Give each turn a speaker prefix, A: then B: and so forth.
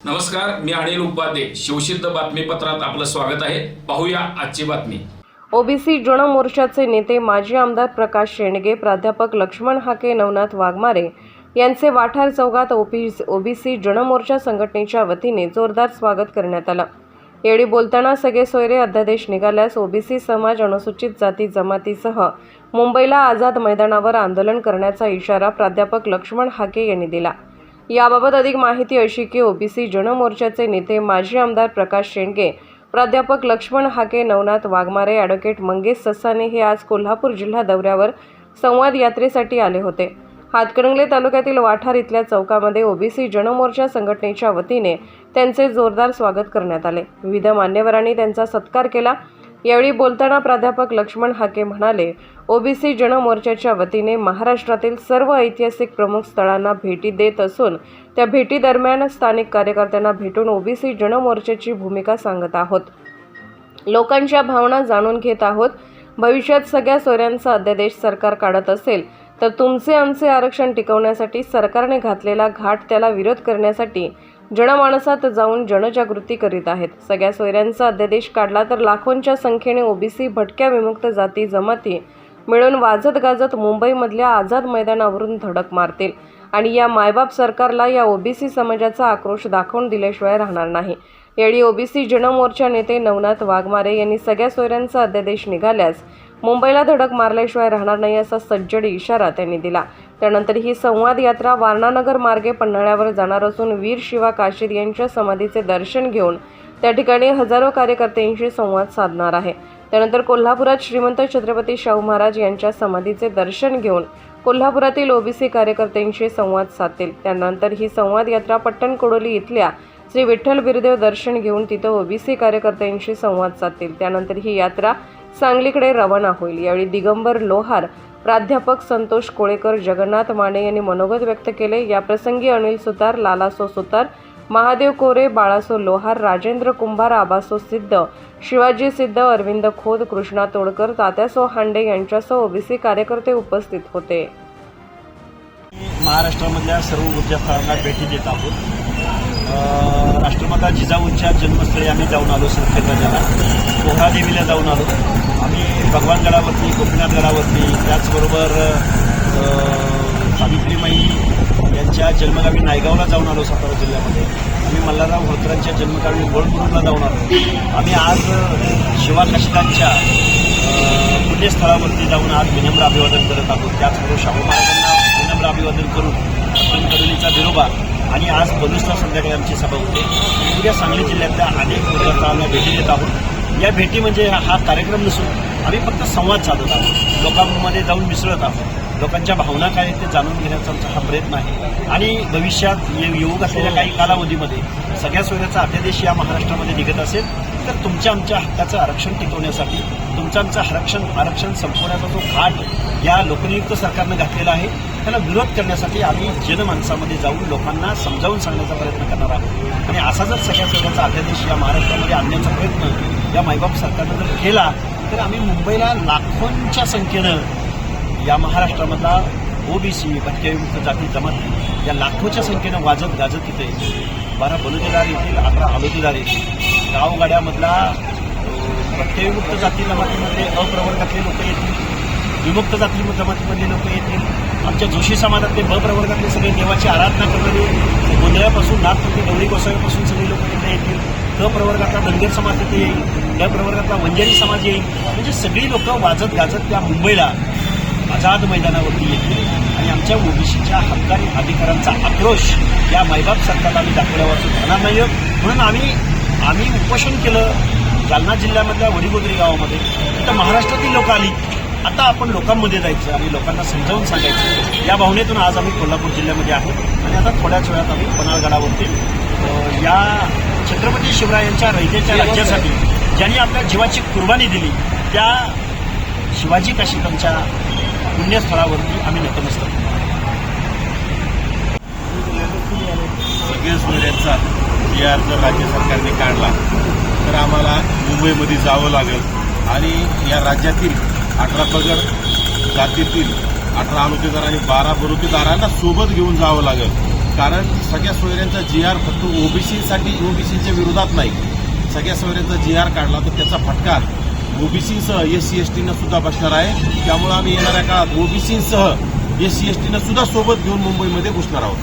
A: नमस्कार मी अनिल उपाध्ये. शिवसिद्ध बातमीपत्रात आपलं स्वागत आहे. पाहूया आजची बातमी.
B: ओबीसी जन मोर्चाचे नेते माजी आमदार प्रकाश शेंडगे प्राध्यापक लक्ष्मण हाके नवनाथ वाघमारे यांचे वाठार चौकात ओबीसी जन मोर्चा संघटनेच्या वतीने जोरदार स्वागत करण्यात आलं. यावेळी बोलताना सगळे सोयरे अध्यादेश निघाल्यास ओबीसी समाज अनुसूचित जाती जमातीसह मुंबईला आझाद मैदानावर आंदोलन करण्याचा इशारा प्राध्यापक लक्ष्मण हाके यांनी दिला. याबाबत अधिक माहिती अशी की ओबीसी जनमोर्चाचे नेते माजी आमदार प्रकाश शेंडगे प्राध्यापक लक्ष्मण हाके नवनाथ वाघमारे ॲडव्होकेट मंगेश ससाने हे आज कोल्हापूर जिल्हा दौऱ्यावर संवाद यात्रेसाठी आले होते. हातकणंगले तालुक्यातील वाठार इथल्या चौकामध्ये ओबीसी जनमोर्चा संघटनेच्या वतीने त्यांचे जोरदार स्वागत करण्यात आले. विविध मान्यवरांनी त्यांचा सत्कार केला. यावेळी बोलताना प्राध्यापक लक्ष्मण हाके म्हणाले ओबीसी जनमोर्चाच्या वतीने महाराष्ट्रातील सर्व ऐतिहासिक प्रमुख स्थळांना भेटी देत असून त्या भेटी दरम्यान स्थानिक कार्यकर्त्यांना भेटून ओबीसी जनमोर्चाची भूमिका सांगत आहोत. लोकांच्या भावना जाणून घेत आहोत. भविष्यात सगळ्या सोयऱ्यांचा अध्यादेश सरकार काढत असेल तर तुमचे आमचे आरक्षण टिकवण्यासाठी सरकारने घातलेला घाट त्याला विरोध करण्यासाठी जनमानसात जाऊन जनजागृती करीत आहेत. सगळ्या सोयऱ्यांचा अध्यादेश काढला तर लाखोंच्या संख्येने ओबीसी भटक्या विमुक्त जाती जमाती मिळून वाजत गाजत मुंबईमधल्या आझाद मैदानावरून धडक मारतील. आणि या मायबाप सरकारला या ओबीसी समाजाचा आक्रोश दाखवून दिल्याशिवाय राहणार नाही. यावेळी ओबीसी जनमोर्चा नेते नवनाथ वाघमारे यांनी सगळ्या सोयऱ्यांचा अध्यादेश निघाल्यास मुंबईला धडक मारल्याशिवाय राहणार नाही असा सज्जड इशारा त्यांनी दिला. त्यानंतर ही संवाद यात्रा वारणानगर मार्गे पन्हाळ्यावर जाणार असून वीर शिवा काशीद यांच्या समाधीचे दर्शन घेऊन त्या ठिकाणी हजारो कार्यकर्त्यांशी संवाद साधणार आहे. त्यानंतर कोल्हापुरात श्रीमंत छत्रपती शाहू महाराज यांच्या समाधीचे दर्शन घेऊन कोल्हापुरातील ओबीसी कार्यकर्त्यांशी संवाद साधतील. त्यानंतर ही संवाद यात्रा पट्टणकोडोली इथल्या श्री विठ्ठल बिरदेव दर्शन घेऊन तिथं ओबीसी कार्यकर्त्यांशी संवाद साधतील. त्यानंतर ही यात्रा सांगलीकडे रवाना होईल. यावेळी दिगंबर लोहार प्राध्यापक संतोष कोळेकर जगन्नाथ माने यांनी मनोगत व्यक्त केले. याप्रसंगी अनिल सुतार लालासो सुतार महादेव कोरे बाळासो लोहार राजेंद्र कुंभार आबासो सिद्ध शिवाजी सिद्ध अरविंद खोद कृष्णा तोडकर तात्यासो हांडे यांच्यासह ओबीसी कार्यकर्ते उपस्थित होते.
C: महाराष्ट्रामधल्या सर्व ऊर्जास्थळांना भेटी देत आहोत. राष्ट्रमाता जिजाऊंच्या जन्मस्थळी आम्ही जाऊन आलो संखेराजाला पोहरादेवीला जाऊन आलो. आम्ही भगवानगडावरती गोपीनाथ गडावरती त्याचबरोबर सावित्रीमाई यांच्या जन्मगावी नायगावला जाऊन आलो सातारा जिल्ह्यामध्ये. आम्ही मल्हारराव होळकरांच्या जन्मगावी गोळपुरला जाऊन आलो. आम्ही आज शिवाकाशितांच्या पुण्यस्थळावरती जाऊन आज विनम्र अभिवादन करत आहोत. त्याचबरोबर शाहू महाराजांना विनम्र अभिवादन करून आपण कडोलीचा विरोबा आणि आज बलुसला संध्याकाळी आमची सभा होते. उद्या सांगली जिल्ह्यातल्या अनेक उद्योगस्थळांना भेटी देत आहोत. या भेटी म्हणजे हा कार्यक्रम नसून आम्ही फक्त संवाद साधत आहोत. लोकांमध्ये जाऊन मिसळत आहोत. लोकांच्या भावना काय आहेत ते जाणून घेण्याचा आमचा हा प्रयत्न आहे. आणि भविष्यात योग येऊ असलेल्या काही कालावधीमध्ये सगळ्या सोयऱ्याचा अध्यादेश या महाराष्ट्रामध्ये निघत असेल तर तुमच्या आमच्या हक्काचं आरक्षण टिकवण्यासाठी तुमचं आमचं आरक्षण आरक्षण संपवण्याचा जो घाट या लोकनियुक्त सरकारनं घातलेला आहे. त्याला विरोध करण्यासाठी आम्ही जनमानसामध्ये जाऊन लोकांना समजावून सांगण्याचा प्रयत्न करणार आहोत. आणि असा जर सगळ्या सगळ्याचा अध्यादेश या महाराष्ट्रामध्ये आणण्याचा प्रयत्न या मायबाप सरकारनं जर केला तर आम्ही मुंबईला लाखोंच्या संख्येनं या महाराष्ट्रामधला ओबीसी भटक्याविमुक्त जाती जमाती या लाखोच्या संख्येनं वाजत गाजत तिथे बारा बलुतेदार येतील अकरा आलोतेदार येतील गावगाड्यामधला भटक्याविमुक्त जाती जमातीमध्ये अप्रवर्गातले लोक येतील. विमुक्त जाती जमातीमधले लोक येतील. आमच्या जोशी समाजातले ब प्रवर्गातले सगळे देवाची आराधना करणारे गोंधळापासून नागपूरचे गौरी गोसाव्यापासून सगळे लोक तिथे येतील. क प्रवर्गातला धनगर समाज तिथे येईल. ड प्रवर्गातला वंजारी समाज येईल. म्हणजे सगळी लोक वाजत गाजत त्या मुंबईला आझाद मैदानावरती येतील. आणि आमच्या ओबीसीच्या हक्कानी अधिकारांचा आक्रोश या मायबाप सरकारला आम्ही दाखवल्यावर होणार नाही म्हणून आम्ही आम्ही उपोषण केलं जालना जिल्ह्यामधल्या वडीगोदरी गावामध्ये. तिथं महाराष्ट्रातील लोक आली. आता आपण लोकांमध्ये जायचं आणि लोकांना समजावून सांगायचं. या भावनेतून आज आम्ही कोल्हापूर जिल्ह्यामध्ये आहोत आणि आता थोड्याच वेळात आम्ही पन्हाळगडावरती अ, या छत्रपती शिवरायांच्या रयतेच्या राज्यासाठी ज्यांनी आपल्या जीवाची कुर्बानी दिली त्या शिवाजी काशीकांच्या पुण्यस्थळावरती आम्ही नतमस्तक
D: सगळ्या सोयऱ्यांचा जी आर जर राज्य सरकारने काढला तर आम्हाला मुंबईमध्ये जावं लागेल. आणि या राज्यातील अठरा पगड जातीतील अठरा अनुतेदार आणि बारा बरुतेदारांना सोबत घेऊन जावं लागेल. कारण सगळ्या सोयऱ्यांचा जी आर फक्त ओबीसीसाठी ओबीसीच्या विरोधात नाही. सगळ्या सोयऱ्यांचा जी आर काढला तर त्याचा फटका ओबीसीसह एस सी एस टीनं सुद्धा बसणार आहे. त्यामुळे आम्ही येणाऱ्या काळात ओबीसीसह एस सी एस टीनं सुद्धा सोबत घेऊन मुंबईमध्ये घुसणार आहोत.